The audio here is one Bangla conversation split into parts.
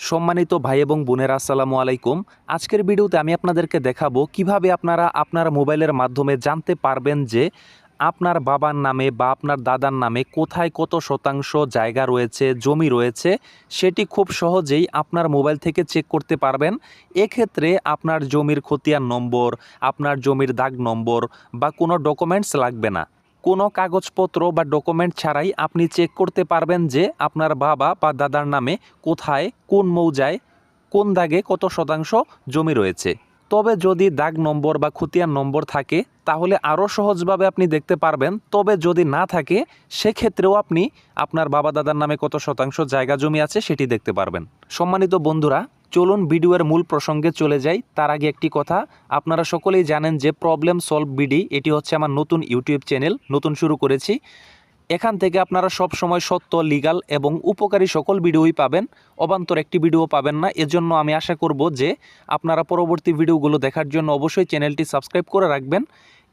সম্মানিত ভাই এবং বোনেরা, আসসালামু আলাইকুম। আজকের ভিডিওতে আমি আপনাদেরকে দেখাবো কীভাবে আপনারা আপনার মোবাইলের মাধ্যমে জানতে পারবেন যে আপনার বাবার নামে বা আপনার দাদার নামে কোথায় কত শতাংশ জায়গা রয়েছে, জমি রয়েছে, সেটি খুব সহজেই আপনার মোবাইল থেকে চেক করতে পারবেন। এক্ষেত্রে আপনার জমির খতিয়ান নম্বর, আপনার জমির দাগ নম্বর বা কোনো ডকুমেন্টস লাগবে না। কোনো কাগজপত্র বা ডকুমেন্ট ছাড়াই আপনি চেক করতে পারবেন যে আপনার বাবা বা দাদার নামে কোথায়, কোন মৌজায়, কোন দাগে কত শতাংশ জমি রয়েছে। তবে যদি দাগ নম্বর বা খতিয়ান নম্বর থাকে, তাহলে আরও সহজভাবে আপনি দেখতে পারবেন। তবে যদি না থাকে, সেক্ষেত্রেও আপনি আপনার বাবা দাদার নামে কত শতাংশ জায়গা জমি আছে সেটি দেখতে পারবেন। সম্মানিত বন্ধুরা চলুন ভিডিওর মূল প্রসঙ্গে চলে যাই। তার আগে একটি কথা, আপনারা সকলেই জানেন যে প্রবলেম সলভ বিডি, এটি হচ্ছে আমার নতুন ইউটিউব চ্যানেল, নতুন শুরু করেছি। এখান থেকে আপনারা সব সময় সত্য লিগাল এবং উপকারী সকল ভিডিওই পাবেন। অবান্তর একটি ভিডিও পাবেন না। এজন্য আমি আশা করব যে আপনারা পরবর্তী ভিডিওগুলো দেখার জন্য অবশ্যই চ্যানেলটি সাবস্ক্রাইব করে রাখবেন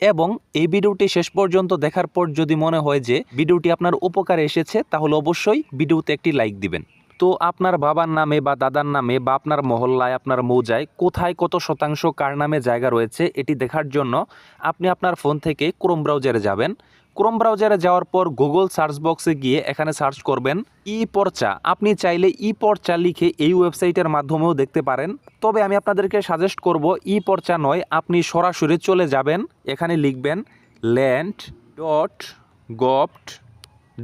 এবং এই ভিডিওটি শেষ পর্যন্ত দেখার পর যদি মনে হয় যে ভিডিওটি আপনার উপকারে এসেছে, তাহলে অবশ্যই ভিডিওতে একটি লাইক দিবেন। তো আপনার বাবার নামে বা দাদার নামে বা আপনার মহল্লায়, আপনার মৌজায় কোথায় কত শতাংশ, কার নামে জায়গা রয়েছে এটি দেখার জন্য আপনি আপনার ফোন থেকে ক্রোম ব্রাউজারে যাবেন। ক্রোম ব্রাউজারে যাওয়ার পর গুগল সার্চ বক্সে গিয়ে এখানে সার্চ করবেন ই পর্চা আপনি চাইলে ই পর্চা লিখে এই ওয়েবসাইটের মাধ্যমেও দেখতে পারেন। তবে আমি আপনাদেরকে সাজেস্ট করব ই পর্চা নয়, আপনি সরাসরি চলে যাবেন, এখানে লিখবেন land dot gov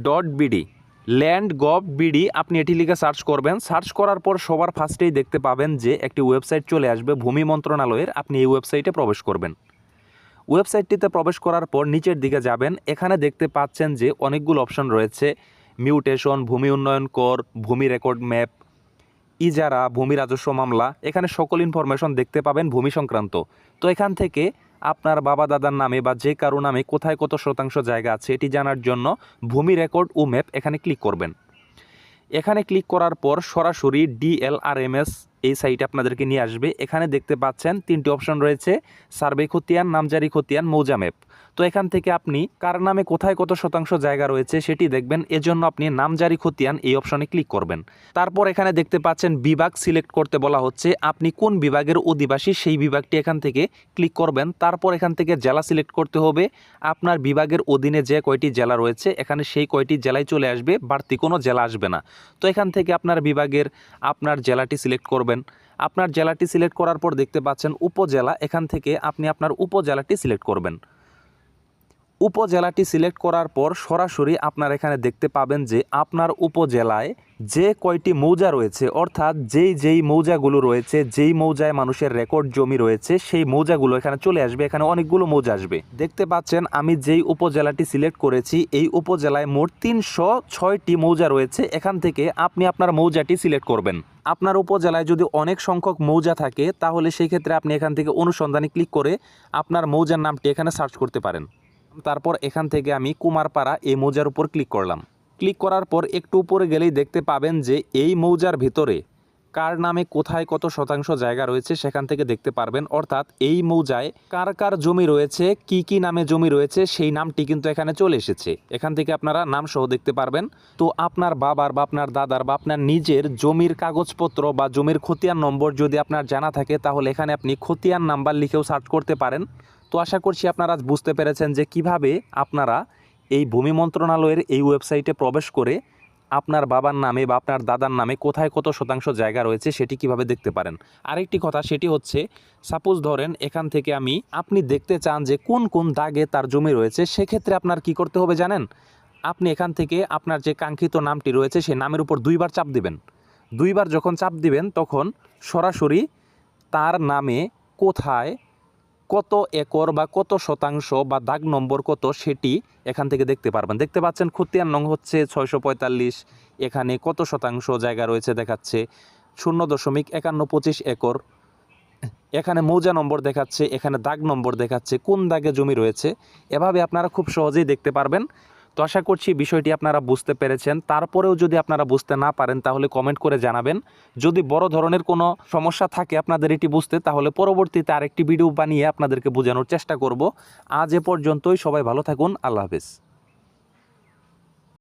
dot BD land gov BD, আপনি এটি লিখে সার্চ করবেন। সার্চ করার পর সবার ফার্স্টেই দেখতে পাবেন যে একটি ওয়েবসাইট চলে আসবে, ভূমি মন্ত্রণালয়ের। আপনি এই ওয়েবসাইটে প্রবেশ করবেন। ওয়েবসাইটটিতে প্রবেশ করার পর নিচের দিকে যাবেন। এখানে দেখতে পাচ্ছেন যে অনেকগুলো অপশন রয়েছে। মিউটেশন, ভূমি উন্নয়ন কর, ভূমি রেকর্ড ম্যাপ, ইজারা, ভূমি রাজস্ব মামলা। এখানে সকল ইনফরমেশন দেখতে পাবেন ভূমি সংক্রান্ত। তো এখান থেকে আপনার বাবা দাদার নামে বা যে কারও নামে কোথায় কত শতাংশ জায়গা আছে, এটি জানার জন্য ভূমি রেকর্ড ও ম্যাপ এখানে ক্লিক করবেন। এখানে ক্লিক করার পর সরাসরি ডিএলআরএমএস এই সাইটে আপনাদেরকে নিয়ে আসবে। এখানে দেখতে পাচ্ছেন তিনটি অপশন রয়েছে সার্ভে খতিয়ান নামজারি খতিয়ান মৌজা ম্যাপ তো এখান থেকে আপনি কার নামে কোথায় কত শতাংশ জায়গা রয়েছে সেটি দেখবেন, এজন্য আপনি নামজারি খতিয়ান এই অপশনে ক্লিক করবেন। তারপর এখানে দেখতে পাচ্ছেন বিভাগ সিলেক্ট করতে বলা হচ্ছে, আপনি কোন বিভাগের অধিবাসী সেই বিভাগটি এখান থেকে ক্লিক করবেন। তারপর এখান থেকে জেলা সিলেক্ট করতে হবে, আপনার বিভাগের অধীনে যে কয়টি জেলা রয়েছে, এখানে সেই কয়টি জেলায় চলে আসবে, বাড়তি কোনো জেলা আসবে না। তো এখান থেকে আপনার বিভাগের, আপনার জেলাটি সিলেক্ট করবেন। আপনার জেলাটি সিলেক্ট করার পর দেখতে পাচ্ছেন উপজেলা। এখান থেকে আপনি আপনার উপজেলাটি সিলেক্ট করবেন। উপজেলাটি সিলেক্ট করার পর সরাসরি আপনার এখানে দেখতে পাবেন যে আপনার উপজেলায় যে কয়টি মৌজা রয়েছে, অর্থাৎ যেই যেই মৌজাগুলো রয়েছে, যেই মৌজায় মানুষের রেকর্ড জমি রয়েছে, সেই মৌজাগুলো এখানে চলে আসবে, এখানে অনেকগুলো মৌজা আসবে। দেখতে পাচ্ছেন, আমি যেই উপজেলাটি সিলেক্ট করেছি, এই উপজেলায় মোট তিনশো ছয়টি মৌজা রয়েছে, এখান থেকে আপনি আপনার মৌজাটি সিলেক্ট করবেন। আপনার উপজেলায় যদি অনেক সংখ্যক মৌজা থাকে, তাহলে সেই ক্ষেত্রে আপনি এখান থেকে অনুসন্ধানে ক্লিক করে আপনার মৌজার নামটি এখানে সার্চ করতে পারেন। তারপর এখান থেকে আমি কুমারপাড়া এই মৌজার উপর ক্লিক করলাম। ক্লিক করার পর একটু উপরে গেলেই দেখতে পাবেন যে এই মৌজার ভিতরে কার নামে কোথায় কত শতাংশ জায়গা রয়েছে সেখান থেকে দেখতে পারবেন। অর্থাৎ এই মৌজায় কার কার জমি রয়েছে, কি কি নামে জমি রয়েছে, সেই নামটি কিন্তু এখানে চলে এসেছে। এখান থেকে আপনারা নাম সহ দেখতে পারবেন। তো আপনার বাবার বা আপনার দাদার বা আপনার নিজের জমির কাগজপত্র বা জমির খতিয়ান নম্বর যদি আপনার জানা থাকে, তাহলে এখানে আপনি খতিয়ান নাম্বার লিখেও সার্চ করতে পারেন। তো আশা করছি আপনারা আজ বুঝতে পেরেছেন যে কীভাবে আপনারা এই ভূমি মন্ত্রণালয়ের এই ওয়েবসাইটে প্রবেশ করে আপনার বাবার নামে বা আপনার দাদার নামে কোথায় কত শতাংশ জায়গা রয়েছে সেটি কীভাবে দেখতে পারেন? আরেকটি কথা, সেটি হচ্ছে সাপোজ ধরেন এখান থেকে আমি, আপনি দেখতে চান যে কোন কোন দাগে তার জমি রয়েছে, সেক্ষেত্রে আপনার কি করতে হবে জানেন? আপনি এখান থেকে আপনার যে কাঙ্ক্ষিত নামটি রয়েছে, সেই নামের উপর দুইবার চাপ দিবেন। দুইবার যখন চাপ দিবেন, তখন সরাসরি তার নামে কোথায় কত একর বা কত শতাংশ বা দাগ নম্বর কত সেটি এখান থেকে দেখতে পারবেন। দেখতে পাচ্ছেন খতিয়ান নং হচ্ছে ছয়শো পঁয়তাল্লিশ। এখানে কত শতাংশ জায়গা রয়েছে দেখাচ্ছে শূন্য দশমিক একান্ন পঁচিশ একর। এখানে মৌজা নম্বর দেখাচ্ছে, এখানে দাগ নম্বর দেখাচ্ছে, কোন দাগে জমি রয়েছে। এভাবে আপনারা খুব সহজেই দেখতে পারবেন। তো আশা করছি বিষয়টি আপনারা বুঝতে পেরেছেন। তারপরেও যদি আপনারা বুঝতে না পারেন, তাহলে কমেন্ট করে জানাবেন। যদি বড় ধরনের কোনো সমস্যা থাকে আপনাদের এটি বুঝতে, তাহলে পরবর্তীতে আরেকটি ভিডিও বানিয়ে আপনাদেরকে বোঝানোর চেষ্টা করব। আজ এ পর্যন্তই, সবাই ভালো থাকুন, আল্লাহ হাফেজ।